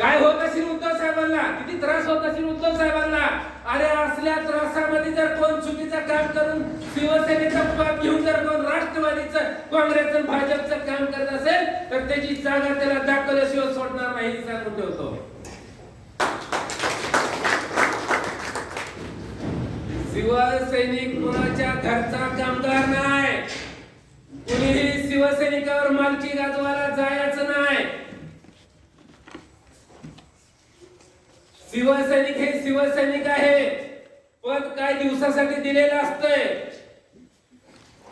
काय होत असेल उद्धव साहेबांना? किती त्रास होत असेल उद्धव साहेबांना? अरे असल्या त्रासामध्ये जर कोण चुकीचं काम करून शिवसेनेचा पाप घेऊन जर कोण राष्ट्रवादीचं काँग्रेसचं भाजपचं काम करत असेल तर त्याची जागा त्याला दाखवल्याशिवाय सोडणार नाही सांगून ठेवतो. शिवसैनिक कुणाच्या घरचा कामगार नाही. कुणीही शिवसैनिकावर मालकी गाजवायला जायचं नाही. शिवसैनिक हे शिवसैनिक आहे. पद काय दिवसासाठी दिलेलं असतंय.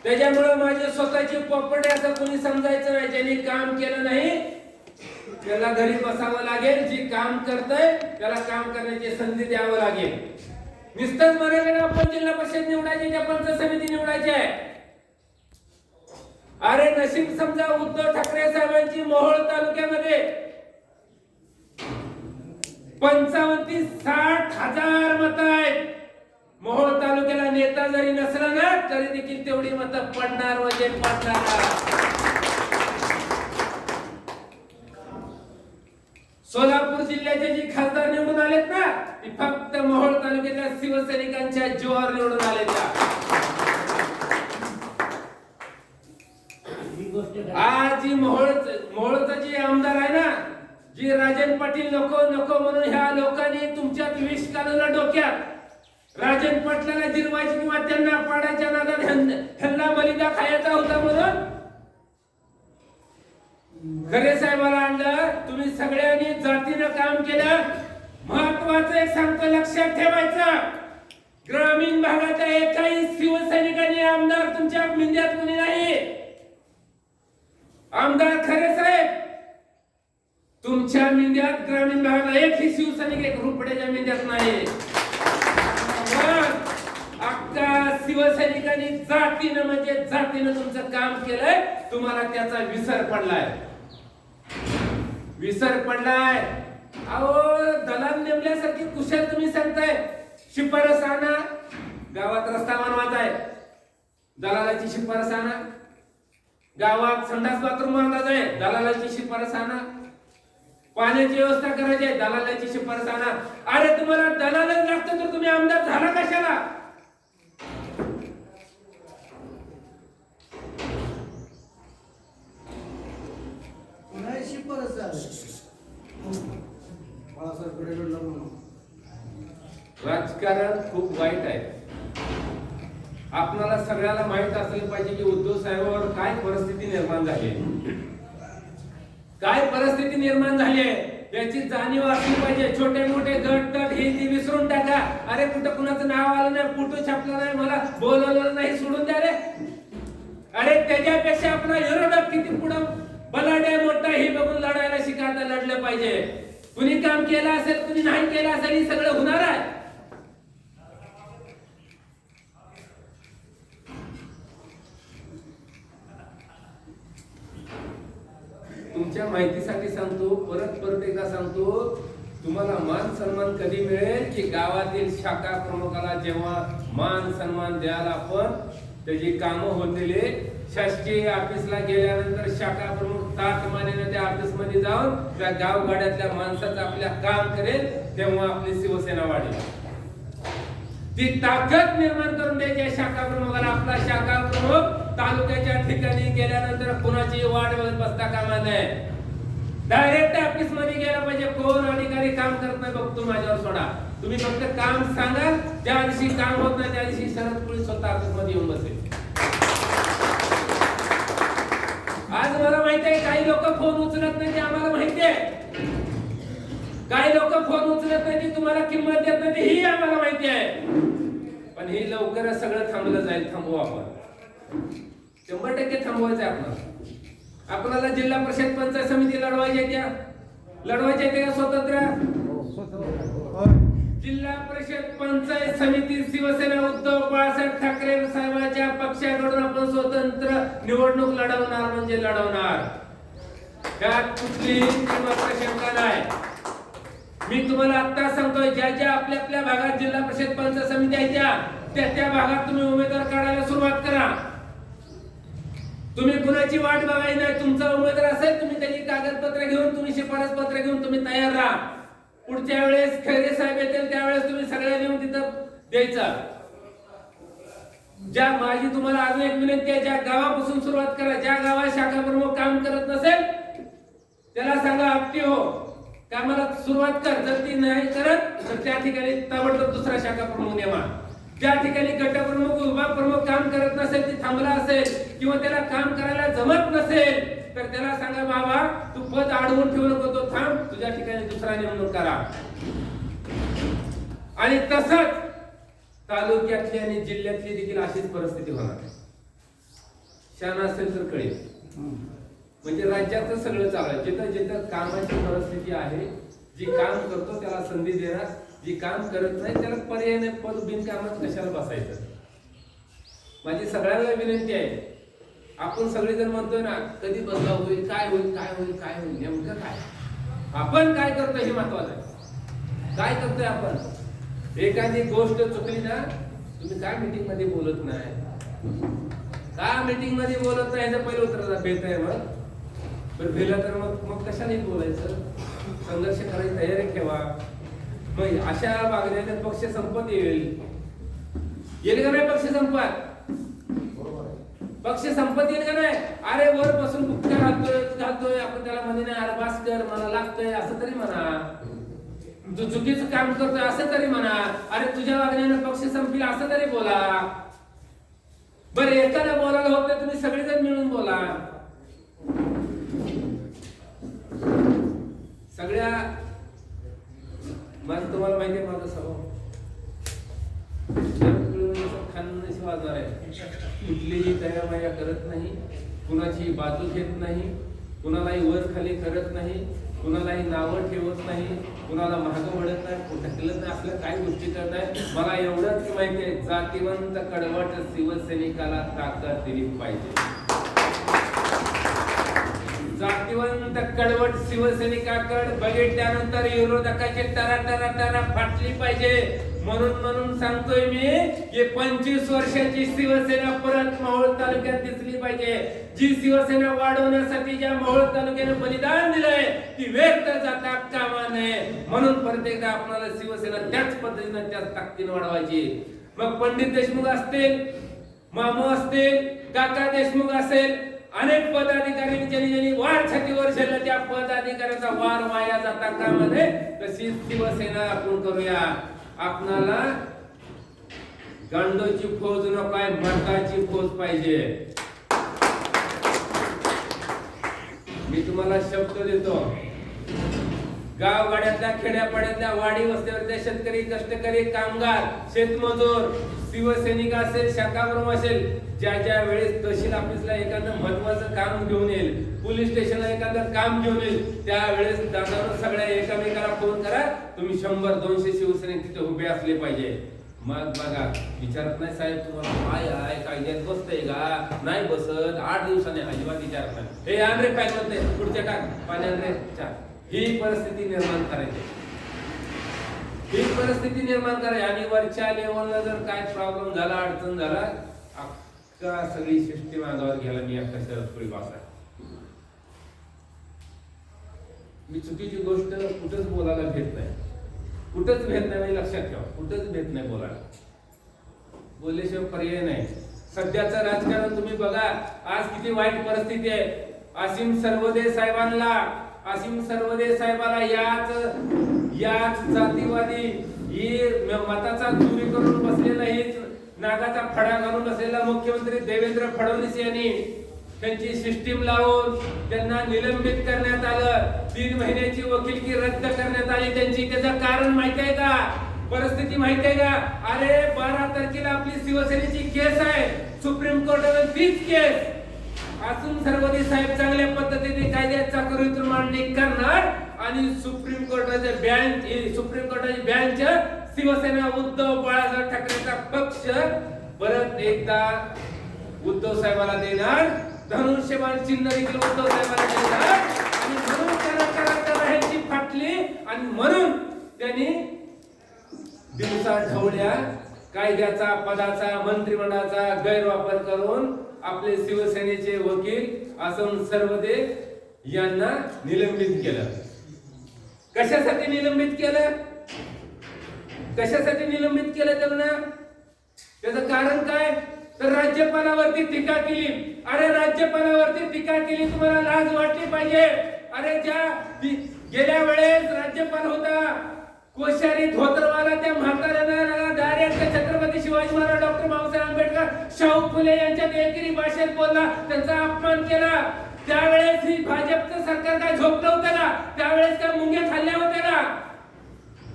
त्याच्यामुळे माझे स्वतःची प्रॉपर्टी असं कोणी समजायचं नाही. ज्यांनी काम केलं नाही त्याला घरी बसावं लागेल. जी काम करतय त्याला काम करण्याची संधी द्यावं लागेल. निस्तच म्हणायचं आपण जिल्हा परिषद निवडायची त्या पंच समिती निवडायची आहे. अरे नशीब समजा उद्धव ठाकरे साहेबांची मोहोळ तालुक्यामध्ये पंचावन्न ते साठ हजार मत आहेत मोहोळ तालुक्याला नेता जरी नसला ना तरी देखील तेवढी मत पडणार म्हणजे पडणार सोलापूर जिल्ह्याचे जे खासदार निवडून आलेत ना ती फक्त मोहोळ तालुक्यातल्या शिवसैनिकांच्या जीवावर निवडून आलेत. आज जी मोहोळ मोहोळचा जे आमदार आहे ना जी राजन पाटील नको नको म्हणून ह्या लोकांनी तुमच्यात विष काढलं डोक्यात. राजन पाटलाला जिरवायची किंवा त्यांना पाडायच्या नादात ह्यांना बलिदा खायचा होता म्हणून? खरे साहेबाला आणलं तुम्ही सगळ्यांनी जातीनं काम केलं. महत्वाचं एक सांगतो लक्षात ठेवायचं. ग्रामीण भागात एकाही शिवसैनिकांनी आमदार तुमच्या मिंद्यात कोणी नाही. आमदार खरे साहेब तुमच्या मेंद्यात ग्रामीण भागाला एकही शिवसैनिक एक रुपड्याच्या मेंद्यात नाही. पण अख्खा शिवसैनिकांनी जातीनं म्हणजे जातीनं तुमचं काम केलंय तुम्हाला त्याचा विसर पडलाय. विसर पडलाय. अहो दलाल नेमल्यासारखी कुशल तुम्ही सांगताय. शिफारस आणा. गावात रस्ता बनवायचा आहे. दलालाची शिफारस आणा. गावात संडास बाथरूम बांधायचा आहे. दलालाची शिफारस आणा. पाण्याची व्यवस्था करायची आहे दलालाची शिफारस आणा. अरे तुम्हाला दलालच लागतं तर तुम्ही आमदार झाला कशाला. राजकारण खूप वाईट आहे. आपणाला सगळ्याला माहीत असलं पाहिजे की उद्धव साहेबांवर काय परिस्थिती निर्माण झाली. काय परिस्थिती निर्माण झाली आहे? याची जाणीव असली पाहिजे. छोटे मोठे गट तट हे ती विसरून टाका. अरे कुठं कुणाचं नाव आलं नाही फोटो छापला नाही मला बोलवलं नाही सोडून द्या रे. अरे त्याच्यापेक्षा आपला विरोधक किती पुढं? बलाढ्य मोठा हे बघून लढायला शिकायला लढलं पाहिजे. कुणी काम केलं असेल कुणी नाही केलं असेल हे सगळं होणार आहे. तुमच्या माहितीसाठी सांगतो परत परत एकदा सांगतो तुम्हाला मान सन्मान कधी मिळेल की गावातील शाखा प्रमुखाला जेव्हा मान सन्मान द्याल आपण त्याची कामं होतील. शासकीय ऑफिसला गेल्यानंतर शाखा प्रमुख ताट मानेनं त्या ऑफिसमध्ये जाऊन त्या गावगाड्यातल्या माणसाचं आपल्या काम करेल तेव्हा आपली शिवसेना वाढेल. ती ताकद निर्माण करून द्यायची शाखा प्रमुखाला. आपला शाखा प्रमुख तालुक्याच्या ठिकाणी गेल्यानंतर कोणाची वाट बघत बसता कामा नये. डायरेक्ट ऑफिसमध्ये गेला पाहिजे म्हणजे कोण अधिकारी काम करत नाही बघतो माझ्यावर सोडा. तुम्ही फक्त काम सांगा ज्या दिवशी काम होत नाही त्या दिवशी शरद पोलीस स्वतः ऑफिसमध्ये येऊन बसेल. आज मला माहिती आहे काही लोक फोन उचलत नाही ते आम्हाला माहिती आहे. काही लोक फोन उचलत नाही ती तुम्हाला किंमत देत नाही ही आम्हाला माहिती आहे. पण हे लवकरच सगळं थांबलं जाईल थांबू आपण. शंभर टक्के थांबवायचं आपल्याला आपल्याला जिल्हा परिषद पंचायत समिती लढवायची आहे त्या. का स्वतंत्र. जिल्हा परिषद पंचायत समिती शिवसेना उद्धव बाळासाहेब ठाकरे साहेबांच्या पक्षाकडून आपण स्वतंत्र निवडणूक लढवणार म्हणजे लढवणार. त्यात कुठली किंमत शंका नाही. मी तुम्हाला आता सांगतोय ज्या ज्या आपल्या आपल्या भागात जिल्हा परिषद पंचायत समिती आहे त्या त्या भागात तुम्ही उमेदवार काढायला सुरुवात तुम्ही कुणाची वाट बघायची नाही तुमचा उमेदवार असेल तुम्ही त्याची कागदपत्र घेऊन तुम्ही शिफारस शिफारस पत्र घेऊन तुम्ही तयार राहा. पुढच्या वेळेस खैरे साहेब येतील त्यावेळेस तुम्ही सगळ्या नेऊन तिथं द्यायचा. ज्या माझी तुम्हाला अजून एक विनंती आहे ज्या गावापासून सुरुवात करा. ज्या गावात शाखा प्रमुख काम करत नसेल त्याला सांगा आपटी हो. कामाला सुरुवात कर. जर ती नाही करत तर त्या ठिकाणी ताबडतोब दुसरा शाखा प्रमुख नेमा. ज्या ठिकाणी गटप्रमुख विभाग प्रमुख काम करत नसेल ती थांबला असेल किंवा त्याला काम करायला जमत नसेल तर त्याला सांगा बाबा तू पद अडवून ठेवू नको तो थांब तुझ्या ठिकाणी दुसरा नेमणूक करा. आणि तसंच तालुक्यातली आणि जिल्ह्यातली देखील अशीच परिस्थिती होणार शान असेल तर कळेल. म्हणजे राज्यात सगळं चालू जिथं जिथं कामाची परिस्थिती आहे जी काम करतो त्याला संधी देणार जी काम करत नाही त्याला पर्याय नाही पद बिनकामात कशाला बसायचं? माझी सगळ्यांना विनंती आहे. आपण सगळेजण म्हणतोय ना कधी बदलाव होईल काय होईल काय होईल काय होईल नेमकं काय? आपण काय करतोय हे महत्वाचं आहे. काय करतोय आपण? एखादी गोष्ट चुकली ना तुम्ही काय मीटिंगमध्ये बोलत नाही? का मीटिंगमध्ये बोलत नाही? याचं पहिलं उत्तर भेट आहे मग. पण भेला तर मग मग कशाने बोलायचं? संघर्ष करायची तयारी ठेवा. मग अशा मागण्याने पक्ष संपत येईल. येईल का नाही पक्ष संपत? पक्ष संपत येईल का नाही? अरे वर बसून बुक्का घालतोय घालतोय आपण त्याला म्हणे नाही अरे बास कर मला लागतंय असं तरी म्हणा. तू चुकीचं काम करतोय असं तरी म्हणा. अरे तुझ्या वागण्याने पक्ष संपील असं तरी बोला. बरं एकाला बोलायला होत नाही तुम्ही सगळेजण मिळून बोला सगळ्या माझं तुम्हाला माहिती आहे माझा स्वभाव खानशी वाजणार आहे माया करत नाही कुणाची बाजू घेत नाही कुणालाही वर खाली करत नाही कुणालाही नावं ठेवत नाही कुणाला मागं वळत नाही ढकलत नाही आपल्या काही गोष्टी करत नाही. मला एवढंच माहिती आहे जातीवंत कडवट शिवसैनिकाला ताकद दिली पाहिजे. जातीवंत कडवट शिवसैनिकाकड बघितल्यानंतर विरोधकाची टरा टरा टरा फाटली पाहिजे. म्हणून म्हणून सांगतोय मी की पंचवीस वर्षाची शिवसेना परत माहोळ तालुक्यात दिसली पाहिजे. जी शिवसेना वाढवण्यासाठी ज्या माहोळ तालुक्याने बलिदान दिलंय ती व्यक्त जाता कामा नये. म्हणून परत एकदा आपल्याला शिवसेना त्याच पद्धतीने त्याच ताकदीने वाढवायची. मग पंडित देशमुख असतील मामू असतील काका देशमुख असेल अनेक पदाधिकारी ज्यांनी ज्यांनी वार छातीवर झेललं त्या पदाधिकाऱ्याचा वार वाया जाता कामा नये. तशी शिवसेना आपण करूया. आपणाला गांडोची फौज नको आहे मर्दाची फौज पाहिजे. मी तुम्हाला शब्द देतो. गावगाड्यातल्या खेड्यापाड्यातल्या वाडी वस्त्यावरच्या शेतकरी कष्टकरी कामगार शेतमजूर शिवसैनिक असेल शाखाब्रम असेल ज्या ज्या वेळेस तहसील ऑफिसला एखादं महत्वाचं काम घेऊन येईल पोलीस स्टेशनला एखादं काम घेऊन येईल त्यावेळेस दादानं सगळ्या एकामेकाला फोन करा तुम्ही शंभर दोनशे शिवसैनिक तिथे उभे असले पाहिजे. मग बघा विचारत नाही साहेब तुम्हाला काय आहे कायद्यात बसतंय का? नाही बसत आठ दिवसाने अजिबात विचारत नाही. हे आण रे पॅक नाही पुढच्या टाक पाण्यात रे चार ही परिस्थिती निर्माण करायची. ही परिस्थिती निर्माण करायची. आणि वरच्या लेवलला जर काय प्रॉब्लेम झाला अडचण झाला अख्खा सगळी सिस्टीम अंगावर घ्यायला मी अख्खा शरद पुढे आहे. मी चुकीची गोष्ट कुठंच बोलायला भेट नाही. कुठंच भेट नाही म्हणजे लक्षात ठेवा कुठंच भेट नाही बोलायला. बोलल्याशिवाय पर्याय नाही. सध्याचं राजकारण तुम्ही बघा आज किती वाईट परिस्थिती आहे. असीम सर्वदे साहेबांना असीम सर्वदे साहेबाला याच याच जातीवादी ही मताचा चोरी करून बसलेला ही नागाचा फडा घालून असलेला मुख्यमंत्री देवेंद्र फडणवीस यांनी त्यांची सिस्टीम लावून त्यांना निलंबित करण्यात आलं. तीन महिन्याची वकिलकी रद्द करण्यात आली. त्यांची त्याचं कारण माहिती आहे का? परिस्थिती माहिती आहे का? अरे बारा तारखेला आपली शिवसेनेची केस आहे. सुप्रीम कोर्टाने तीच केस. असून सर्वोच्च साहेब चांगल्या पद्धतीने कायद्याचा करून मांडणी करणार आणि सुप्रीम कोर्टाच्या बँच सुप्रीम कोर्टाची बँच शिवसेना उद्धव बाळासाहेब ठाकरेचा पक्ष परत एकदा उद्धव साहेबाला देणार. धनुष्यबाण चिन्ह देखील उद्धव साहेबाला देणार. आणि म्हणून त्याला ह्याची फाटली. आणि म्हणून त्यांनी दिवसा ढवळ्या कायद्याचा पदाचा मंत्रिमंडळाचा गैरवापर करून आपले शिवसेनेचे वकील असं सर्वदे यांना निलंबित केलं. कशासाठी निलंबित केलं? कशासाठी निलंबित केलं त्यांना? त्याचं कारण काय? तर राज्यपालावरती टीका केली. अरे राज्यपालावरती टीका केली तुम्हाला लाज वाटली पाहिजे. अरे ज्या गेल्या वेळेस राज्यपाल होता कोश्यारी धोतरवाला त्या म्हाताऱ्याला डायरेक्ट छत्रपती शिवाजी महाराज डॉक्टर बाबासाहेब आंबेडकर शाहू फुले यांच्या देवगिरी भाषेत बोलला त्यांचा अपमान केला. त्यावेळेस ही भाजपचं सरकार काय झोपलं होतं ना? त्यावेळेस काय मुंग्या खाल्ल्या होत्या ना?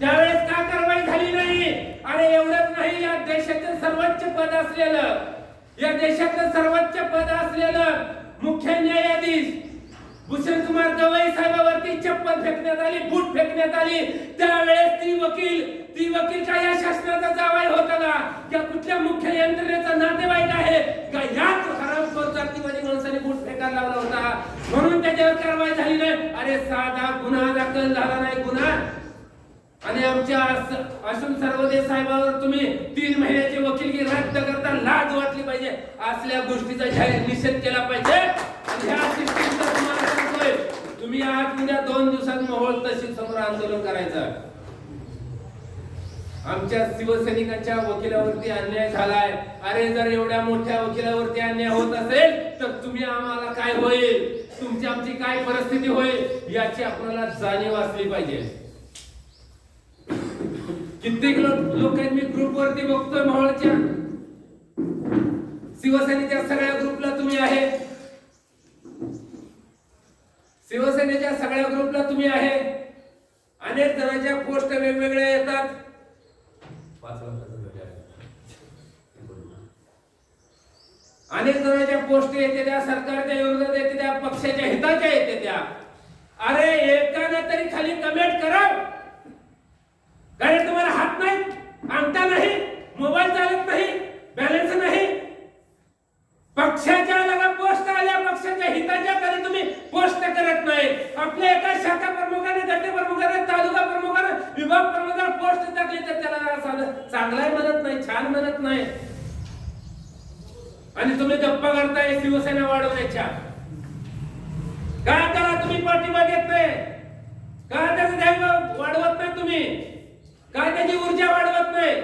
त्यावेळेस का कारवाई झाली नाही? आणि एवढंच नाही या देशाचं सर्वोच्च पद असलेलं. या देशातलं सर्वोच्च पद असलेलं मुख्य न्यायाधीश भूषण कुमार गवई साहेबावरती चप्पल फेकण्यात आली बूट फेकण्यात आली. त्यावेळेस ती वकील ती वकील का या शासनाचा जावाय होता ना या कुठल्या मुख्य यंत्रणेचा नातेवाईक आहे? का याच हरामखोर जातीवादी माणसाने बूट फेकायला लावला होता? म्हणून त्याच्यावर कारवाई झाली नाही. अरे साधा गुन्हा दाखल झाला नाही. गुन्हा आणि आमच्या अशोक असून सर्वदे साहेबावर तुम्ही तीन महिन्याची वकिलगी रद्द करता लाज वाटली पाहिजे. असल्या गोष्टीचा जाहीर निषेध केला पाहिजे. तुम्ही आज उद्या दोन दिवसात मोहोळ तहसील समोर आंदोलन करायचं. आमच्या शिवसैनिकांच्या वकिलावरती अन्याय झालाय. अरे जर एवढ्या मोठ्या वकिलावरती अन्याय होत असेल तर तुम्ही आम्हाला काय होईल? तुमची आमची काय परिस्थिती होईल? याची आपल्याला जाणीव असली पाहिजे. कित्येक लोक लोक मी ग्रुप वरती बघतोय मावळच्या शिवसेनेच्या सगळ्या ग्रुपला तुम्ही आहे. शिवसेनेच्या सगळ्या ग्रुपला तुम्ही आहे. अनेक जणांच्या पोस्ट वेगवेगळ्या येतात. अनेक जणांच्या पोस्ट येते त्या सरकारच्या विरोधात येते त्या पक्षाच्या हिताच्या येते त्या. अरे एकानं तरी खाली कमेंट करा. कारण तुम्हाला हात नाही अंगठा नाही मोबाईल चालत नाही बॅलन्स नाही. पक्षाच्या लगा पोस्ट आल्या पक्षाच्या हिताच्या तरी तुम्ही पोस्ट करत नाही. आपल्या एका शाखा प्रमुखाने गट प्रमुखाने तालुका प्रमुखाने विभाग प्रमुखाने पोस्ट टाकली तर त्याला चांगलाय चांगलाही म्हणत नाही छान म्हणत नाही. आणि तुम्ही गप्पा करताय शिवसेना वाढवण्याच्या. का त्याला तुम्ही पाठिंबा देत नाही? का त्याचं वाढवत नाही तुम्ही? का त्याची ऊर्जा वाढवत नाही?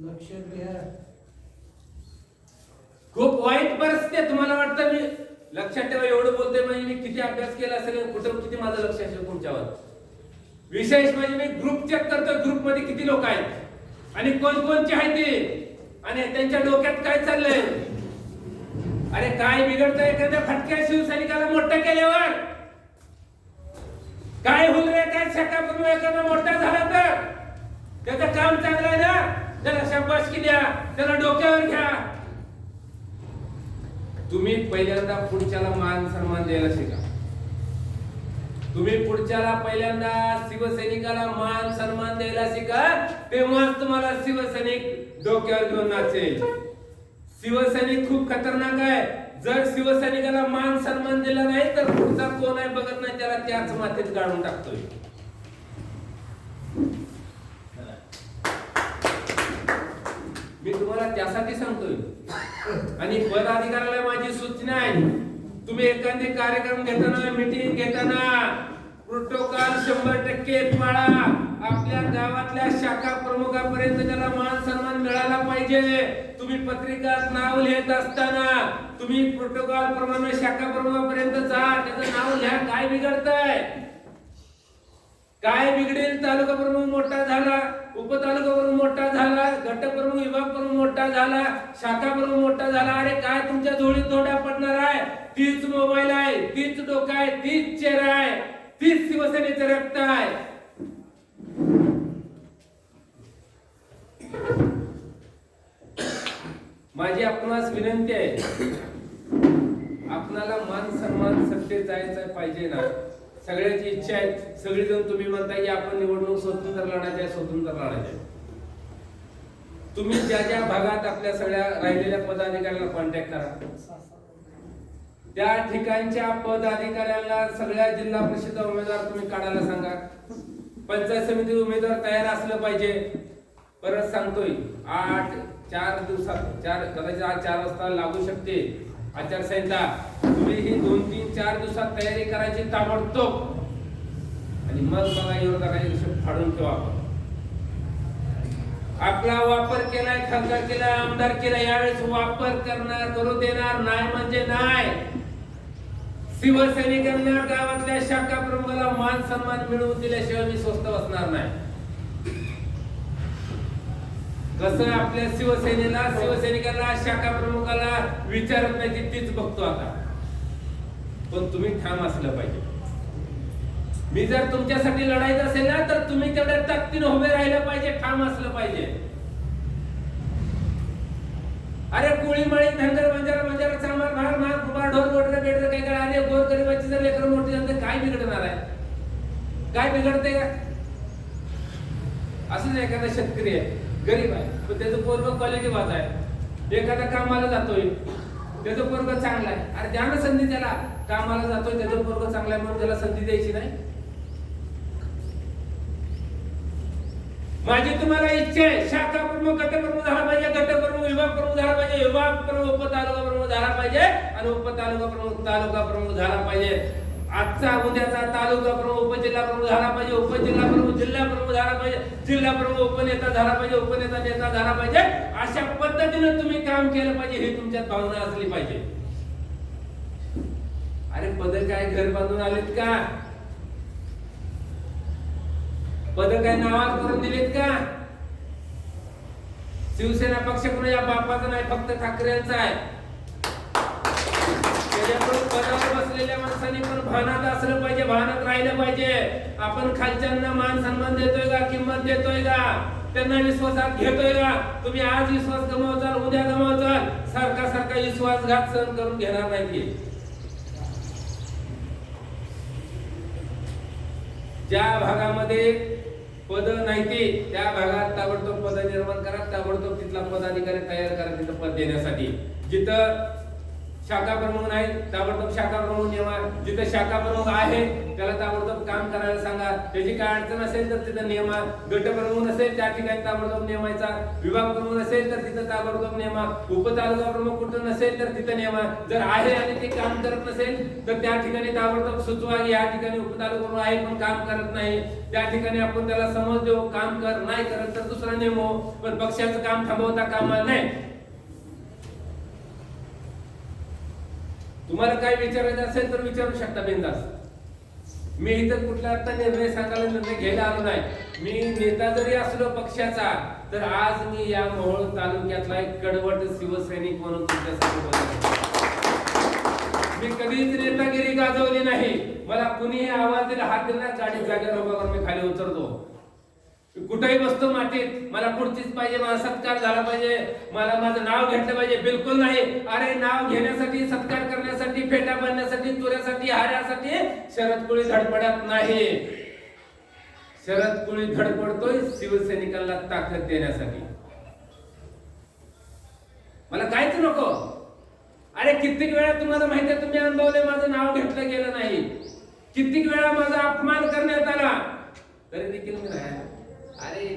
लक्ष द्या. खूप वाईट परिस्थिती तुम्हाला वाटतं मी लक्षात ठेवा एवढं बोलतोय म्हणजे मी किती अभ्यास केला असेल कुठं किती माझं लक्ष असेल तुमच्यावर. विशेष म्हणजे मी ग्रुप चेक करतोय ग्रुपमध्ये किती लोक आहेत? आणि कोण कोणचे आहेत ते? आणि त्यांच्या डोक्यात काय चाललंय? अरे काय बिघडतंय एखाद्या फटक्या शिवसैनिकाला मोठं केल्यावर? काय होईल रे काय सकाळपूर्वी एखादा मोठा झाला तर? त्याचं काम चांगलं आहे ना? त्याला शाबासकी द्या. त्याला डोक्यावर घ्या. तुम्ही पहिल्यांदा पुढच्याला मान सन्मान द्यायला शिका. तुम्ही पुढच्याला पहिल्यांदा शिवसैनिकाला मान सन्मान द्यायला शिका तेव्हाच तुम्हाला शिवसैनिक डोक्यावर घेऊन नाचेल. शिवसैनिक खूप खतरनाक आहे. जर शिवसैनिकाला मान सन्मान दिला नाही तर पुढचा कोण आहे बघत नाही त्याला त्याच मातीत काढून टाकतोय. मी तुम्हाला त्यासाठी सांगतोय. आणि पदाधिकाऱ्याला माझी सूचना आहे. तुम्ही एखादे कार्यक्रम घेताना मीटिंग घेताना प्रोटोकॉल शंभर टक्के पाळा. आपल्या गावातल्या शाखा प्रमुखापर्यंत त्याला मान सन्मान मिळाला पाहिजे तुम्ही पत्रिकात नाव लिहित असताना तुम्ही प्रोटोकॉल प्रमाणे शाखा प्रमुखापर्यंत जा त्याचं नाव लिहा काय बिघडतंय? काय बिघडेल? तालुका प्रमुख मोठा झाला उपतालुका प्रमुख मोठा झाला गट प्रमुख विभाग प्रमुख मोठा झाला शाखा प्रमुख मोठा झाला. अरे काय तुमच्या झोळीत थोड्या पडणार आहे? तीच मोबाईल आहे तीच डोका आहे तीच चेहरा आहे तीच शिवसेनेचं रक्त आहे. माझी आपणास विनंती आहे. आपणाला मान सन्मान सत्तेत जायचं पाहिजे ना. सगळ्याची इच्छा आहे. सगळेजण तुम्ही म्हणताय की आपण निवडणूक स्वतंत्र लढायचे आहे, स्वतंत्र लढायचे तुम्ही ज्या ज्या भागात आपल्या सगळ्या राहिलेल्या पदाधिकाऱ्यांना कॉन्टॅक्ट करा. त्या ठिकाणच्या पदाधिकाऱ्यांना सगळ्या जिल्हा परिषद उमेदवार तुम्ही काढायला सांगा. पंचायत समिती उमेदवार तयार असलं पाहिजे. परत सांगतोय आठ चार दिवसात चार कदाचित आज चार वाजता लागू शकते आचारसंहिता तुम्ही ही दोन तीन चार दिवसात तयारी करायची ताबडतोब. आणि मग बघा विरोधकाचे कसे फाडून ठेवा. आपण आपला वापर केलाय खासदार केलाय आमदार केला यावेळेस वापर करणार करू देणार नाही म्हणजे नाही. शिवसैनिकांना गावातल्या शाखा प्रमुखाला मान सन्मान मिळवून दिल्याशिवाय मी स्वस्त बसणार नाही. कसं आपल्या शिवसेनेला शिवसैनिकांना शाखा प्रमुखाला विचारत नाही तीच बघतो आता. पण तुम्ही ठाम असलं पाहिजे. मी जर तुमच्यासाठी लढायचं असेल ना तर तुम्ही तेवढ्या ताकदीने उभे राहिलं पाहिजे ठाम असलं पाहिजे. अरे कोळी माळी धनगर बंजारा बंजारा चामार भार मार कुमार ढोर गोडर बेडर काय काय अरे गोर गरिबाची जर लेकर मोठी झाली काय बिघडणार आहे? काय बिघडते का असंच एखादा शेतकरी आहे. गरीब आहे. पण त्याचं पोरग क्वालिटी वाज आहे. एखादा कामाला जातोय. त्याचं पोरग चांगला आहे. अरे द्या ना संधी त्याला. कामाला जातोय त्याचं पोरग चांगला आहे म्हणून त्याला संधी द्यायची नाही. माझी तुम्हाला इच्छा आहे. शाखा प्रमुख गट प्रमुख झाला पाहिजे गट प्रमुख विभाग प्रमुख झाला पाहिजे विभाग प्रमुख उप तालुका प्रमुख झाला पाहिजे आणि उप तालुका प्रमुख तालुका प्रमुख झाला पाहिजे. आजचा उद्याचा तालुका प्रमुख उपजिल्हा प्रमुख झाला पाहिजे उपजिल्हा प्रमुख जिल्हा प्रमुख झाला पाहिजे जिल्हा प्रमुख उपनेता झाला पाहिजे उपनेता नेता झाला पाहिजे अशा पद्धतीने तुम्ही काम केलं पाहिजे हे तुमच्यात भावना असली पाहिजे. अरे पद काय घर बांधून आलेत का? पद काय नावावर करून दिलेत का? शिवसेना पक्ष कोणाच्या बापाचा नाही फक्त ठाकरेंचा आहे. त्याच्यामुळे पदावर बसलेल्या माणसाने पण भानात असलं पाहिजे भानात राहिलं पाहिजे. आपण खालच्यांना मान सन्मान देतोय का किंमत देतोय का? त्यांना विश्वासात घेतोय का? तुम्ही आज विश्वास गमावचाल उद्या गमावचाल. सारखा सारखा विश्वासघात सहन करून घेणार नाही ज्या भागामध्ये पद नाही ते त्या भागात ताबडतोब पद निर्माण करा ताबडतोब तिथला पदाधिकारी तयार करा तिथं पद देण्यासाठी. जिथं शाखा प्रमुख नाही ताबडतोब शाखा प्रमुख नेमा जिथे शाखा प्रमुख आहे त्याला ताबडतोब काम करायला सांगा. त्याची काय अडचण असेल तर तिथं नेमा गट प्रमुख नसेल त्या ठिकाणी ताबडतोब नेमायचा विभाग प्रमुख नसेल तर तिथं ताबडतोब नेमा उपतालुका प्रमुख कुठं नसेल तर तिथं नेमा जर आहे आणि ते काम करत नसेल तर त्या ठिकाणी ताबडतोब सुचवा या ठिकाणी उपतालुका प्रमुख आहे पण काम करत नाही. त्या ठिकाणी आपण त्याला समज देऊ. काम कर नाही करत तर दुसरा नेमो. पण पक्षाचं काम थांबवता कामा नाही तुम्हाला काय विचारायचं असेल तर विचारू शकता बिंदास. मी इथं कुठला आता निर्णय सांगायला निर्णय घ्यायला आलो नाही. मी नेता जरी असलो पक्षाचा तर आज मी या मोहोळ तालुक्यातला एक कडवट शिवसैनिक म्हणून तुमच्यासाठी मी कधीच नेतागिरी गाजवली नाही. मला कुणीही आवाज दिला हात दिला गाडी जागेवर उभा करून मी खाली उतरतो. कुठेही बसतो मातीत. मला पुढचीच पाहिजे मला सत्कार झाला पाहिजे. मला माझं नाव घेतलं पाहिजे. बिलकुल नाही. अरे नाव घेण्यासाठी सत्कार फेटा बांधण्यासाठी तुऱ्यासाठी हाऱ्यासाठी शरद कुळी धडपडत नाही. शरद कुळी धडपडतोय शिवसैनिकांना ताकद देण्यासाठी. मला काहीच नको. अरे कित्येक वेळा तुम्हाला माहिती आहे तुम्ही अनुभवले माझं नाव घेतलं गेलं नाही. कित्येक वेळा माझा अपमान करण्यात आला. तरी देखील मी नाही अरे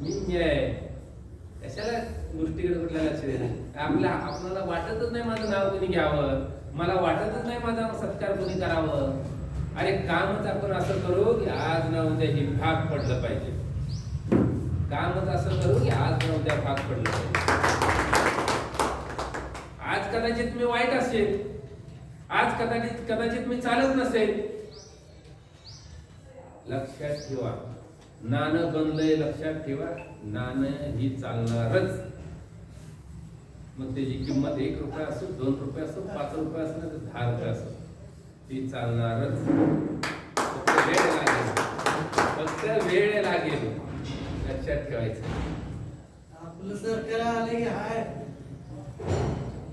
मी मी आहे. कशाला गोष्टीकडे कुठल्या लक्ष आपल्या आपल्याला वाटतच नाही माझं नाव कोणी घ्यावं. मला वाटतच नाही माझा सत्कार कोणी करावं. अरे कामच आपण असं करू की आज ना उद्या हे भाग पडलं पाहिजे. कामच असं करू की आज ना उद्या भाग पडलं पाहिजे. आज कदाचित मी वाईट असेल. आज कदाचित कदाचित मी चालत नसेल. लक्षात ठेवा. नाणं बनलंय लक्षात ठेवा. नाणं ही चालणारच. मग त्याची किंमत एक रुपया असो दोन रुपये असो पाच रुपये असो तर दहा रुपये असो. ती चालणारच. फक्त वेळ लागेल. फक्त वेळ लागेल. लक्षात ठेवायचं. आपलं सरकार आले की हाय.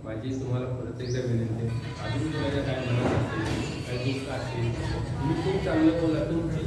माझी तुम्हाला परत एकदा विनंती आहे. अजून तुम्हाला काय म्हणत असेल काय दुःख असेल तुम्ही खूप चांगलं बोला तुमची